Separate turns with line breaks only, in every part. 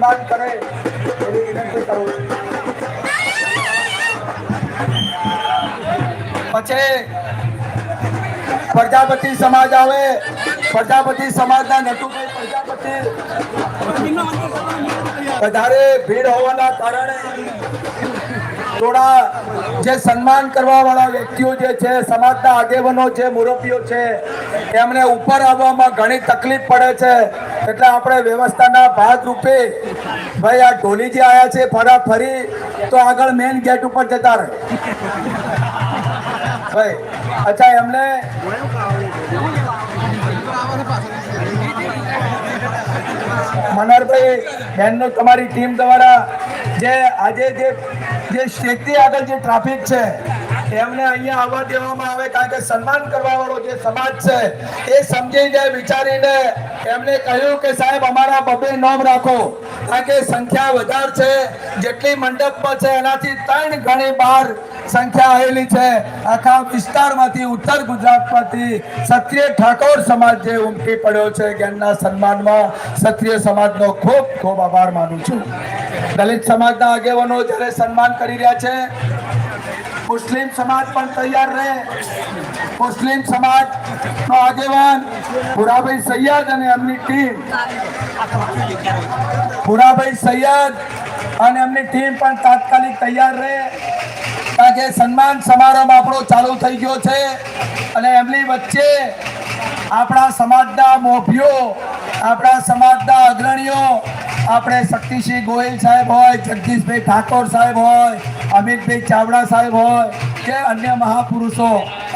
સન્માન કરે એવી વિનંતી કરું પછી પ્રજાપતિ સમાજ આવે, પ્રજાપતિ સમાજના નટુભાઈ પ્રજાપતિ. વધારે ભીડ હોવાના કારણે થોડા જે સન્માન કરવા વાળા વ્યક્તિઓ જે છે, સમાજના આગેવાનો છે મુરબ્બીઓ છે, એમને ઉપર આવવામાં ઘણી તકલીફ પડે છે. એટલે આપણે વ્યવસ્થાના ભાગરૂપે ભાઈ, આ ઢોલી જે આયા છે, ફરા ફરી તો આગળ મેન ગેટ ઉપર જતા રહે. ભાઈ, અચ્છા, એમને મનહરભાઈ બેનનો તમારી ટીમ દ્વારા જે આજે જે જે આગળ જે ટ્રાફિક છે એમને અહીંયા આવવા દેવામાં આવે, કારણ કે સન્માન કરવા વાળો જે સમાજ છે, એ સમજી જાય વિચારીને એમને કહ્યું કે સાહેબ, અમારા બબે નોમ રાખો. કારણ કે સંખ્યા વધારે છે, જેટલી મંડપમાં છે, એનાથી ત્રણ ગણી બહાર સંખ્યા આવેલી છે. આખા વિસ્તારમાંથી ઉત્તર ગુજરાતમાંથી ક્ષત્રિય ઠાકોર સમાજ જે ઉમટી પડ્યો છે જ્ઞાનના સન્માનમાં ક્ષત્રિય સમાજનો ખૂબ ખૂબ આભાર માનું છું. દલિત સમાજના આગેવાનો જ્યારે સન્માન કરી રહ્યા છે મુસ્લિમ સમાજ પણ તૈયાર રહે. મુસ્લિમ સમાજ નો આગેવાન ભુરાભાઈ સૈયદ અને એમની ટીમ. ભુરાભાઈ સૈયદ અને એમની ટીમ પણ તાત્કાલિક તૈયાર રહે. કારણ કે સન્માન સમારંભ આપણો ચાલુ થઈ ગયો છે અને એમની વચ્ચે આપણા સમાજના મોભીઓ આપણા સમાજના અગ્રણીઓ, આપણે શક્તિસિંહ ગોયલ સાહેબ હોય, જગદીશભાઈ ઠાકોર સાહેબ હોય, અમિતભાઈ ચાવડા સાહેબ હોય, કે અન્ય મહાપુરુષો,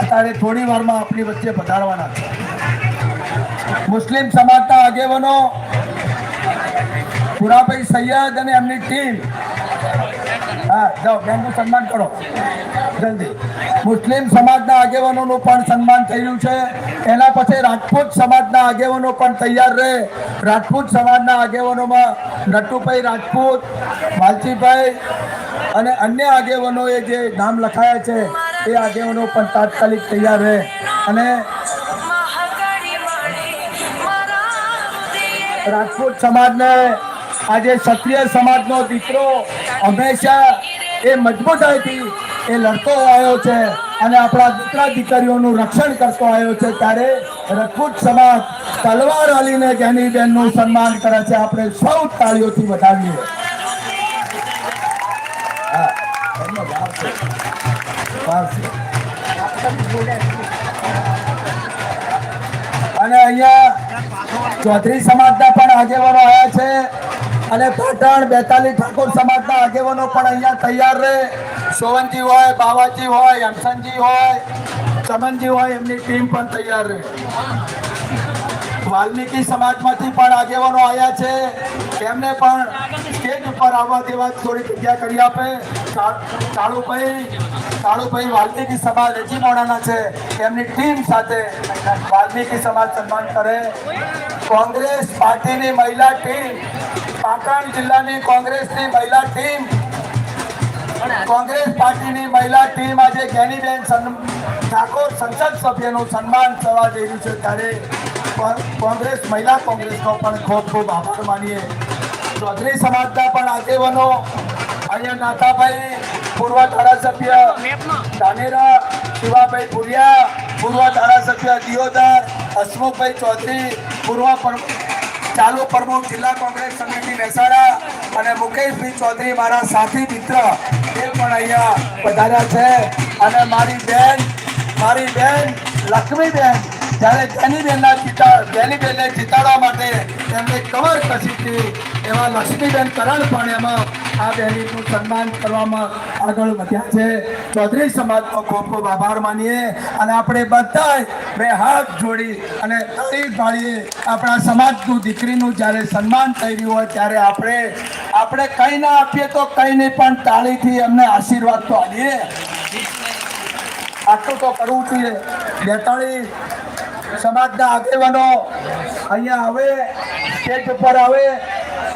અત્યારે થોડી વારમાં આપણી વચ્ચે પધારવાના છે. મુસ્લિમ સમાજના આગેવાનો, પુરાભાઈ સૈયદ અને એમની ટીમ જાઓ બેનનું સન્માન કરો. જલ્દી. મુસ્લિમ સમાજના આગેવાનોનું પણ સન્માન થયું છે. એના પછી રાજપૂત સમાજના આગેવાનો પણ તૈયાર રહે. રાજપૂત સમાજના આગેવાનોમાં નટુભાઈ રાજપૂત વાલજીભાઈ અને અન્ય આગેવાનોએ જે નામ લખાયા છે, એ આગેવાનો પણ તાત્કાલિક તૈયાર રહે. અને રાજપૂત સમાજને આજે ક્ષત્રિય સમાજનો દીકરો હંમેશા એ મજબૂતાઈથી એ લડતો આવ્યો છે અને આપણા દીકરા દીકરીઓનું રક્ષણ કરતો આવ્યો છે ત્યારે રાજપૂત સમાજ તલવાર અલીને જ્ઞાનીબેનનું સન્માન કરે છે. આપણે સૌ તાળીઓથી છે. અને અહીંયા ચૌધરી સમાજના પણ આગેવાનો આવ્યા છે. અને પાટણ બેતાલી ઠાકોર સમાજના આગેવાનો પણ અહીંયા તૈયાર રહે. સોવનજી હોય, બાવાજી હોય હંસનજી હોય, ચમનજી હોય, એમની ટીમ પણ તૈયાર રહે. વાલ્મીકી સમાજમાંથી પણ આગેવાનો આવ્યા છે. એમને પણ સ્ટેજ ઉપર આવવા દેવા થોડી જગ્યા કરી આપે. કાળુભાઈ કાળુભાઈ વાલ્મીકી સમાજ હજી મોડાના છે. એમની ટીમ સાથે વાલ્મીકી સમાજ સન્માન કરે. કોંગ્રેસ પાર્ટીની મહિલા ટીમ પાટણ જિલ્લાની કોંગ્રેસની મહિલા ટીમ. કોંગ્રેસ પાર્ટીની મહિલા ટીમ આજે જ્ઞાનીબેન ઠાકોર સંસદ સભ્યનું સન્માન થવા જઈ રહ્યું છે. ત્યારે કોંગ્રેસ, મહિલા કોંગ્રેસનો પણ ખૂબ ખૂબ આભાર માનીએ. ચૌધરી સમાજના પણ આગેવાનો, અહીંયા નાથાભાઈ પૂર્વ ધારાસભ્ય ધાનેરા, શિવાભાઈ ભુરિયા, પૂર્વ ધારાસભ્ય દિયોદર, હસમુખભાઈ ચૌધરી, પૂર્વ ચાલુ પ્રમુખ જિલ્લા કોંગ્રેસ સમિતિ મહેસાણા અને મુકેશભાઈ ચૌધરી મારા સાથી મિત્ર એ પણ અહીંયા પધાર્યા છે. અને મારી બેન મારી બેન લક્ષ્મીબેન, જ્યારે જેનીબેનના ચિતા જેનીબેનને જીતાડવા માટે એમને કવર કસી હતી, એવા લક્ષ્મીબેન કરણ પણ એમાં આ બહેનીનું સન્માન કરવામાં આગળ વધ્યા છે. ચૌધરી સમાજનો ખૂબ ખૂબ આભાર માનીએ અને આપણે બધાય બે હાથ જોડી અને તાળી પાડીએ આપણા સમાજનું દીકરીનું જ્યારે સન્માન થઈ રહ્યું હોય ત્યારે આપણે આપણે કંઈ ના આપીએ તો કંઈ નહીં, પણ તાળીથી એમને આશીર્વાદ તો આપીએ. આટલું તો કરવું જોઈએ. બેતાળી સમાજના આગેવાનો અહીંયા આવે, સ્ટેજ ઉપર આવે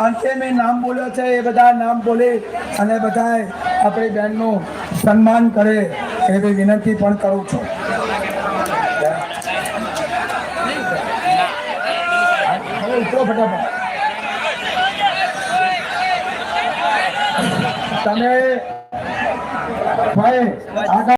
અંતે મેં નામ બોલ્યો છે એ બધા નામ બોલી અને બધાએ આપણી બહેનનું સન્માન કરે એવી વિનંતી પણ કરું છું. ફટાફટ. તમે ભાઈ આગળ